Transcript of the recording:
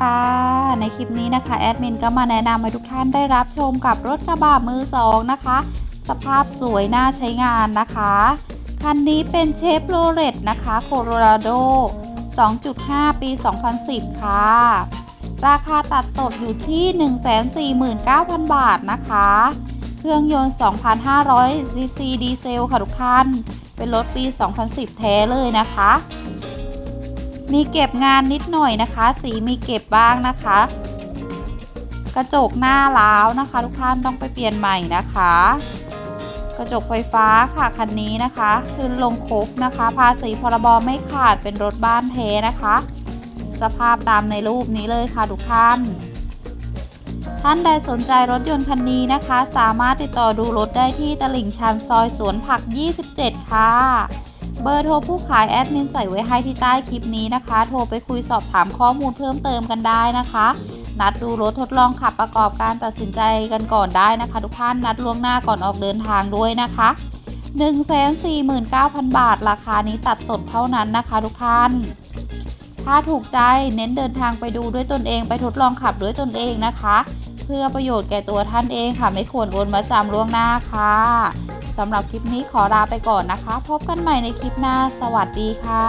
ค่ะในคลิปนี้นะคะแอดมินก็มาแนะนำให้ทุกท่านได้รับชมกับรถกระบะมือสองนะคะ สภาพสวยน่าใช้งานนะคะ คันนี้เป็นเชฟโรเลตนะคะโคโลราโด 2.5 ปี 2010 ค่ะ ราคาตัดสดอยู่ที่ 149,000 บาทนะคะ เครื่องยนต์ 2,500ซีซีดีเซลค่ะทุกท่าน เป็นรถปี 2010 แท้เลยนะคะ มีเก็บงานนิดหน่อยนะคะ สีมีเก็บบ้างนะคะ กระจกหน้าล้าวนะคะ ทุกท่านต้องไปเปลี่ยนใหม่นะคะ กระจกไฟฟ้าค่ะคันนี้นะคะขึ้นลงครบนะคะ ภาษีพรบไม่ขาดเป็นรถบ้านเทนะคะ สภาพตามในรูปนี้เลยค่ะทุกท่านท่านใดสนใจรถยนต์คันนี้นะคะ สามารถติดต่อดูรถได้ที่ตลิ่งชันซอยสวนผัก 27 ค่ะ เบอร์โทรผู้ขายแอดมินใส่ไว้ให้ที่ใต้คลิปนี้นะคะ โทรไปคุยสอบถามข้อมูลเพิ่มเติมกันได้นะคะ นัดดูรถทดลองขับประกอบการตัดสินใจกันก่อนได้นะคะ ทุกท่านนัดล่วงหน้าก่อนออกเดินทางด้วยนะคะ149,000 บาท ราคานี้ตัดสดเท่านั้นนะคะ ทุกท่าน ถ้าถูกใจเน้นเดินทางไปดูด้วยตนเองไปทดลองขับด้วยตนเองนะคะ พื่อประโยชน์แก่ตัวท่านเองค่ะ ไม่ควรโอนมาจำล่วงหน้าค่ะสำหรับคลิปนี้ขอลาไปก่อนนะคะ พบกันใหม่ในคลิปหน้า สวัสดีค่ะ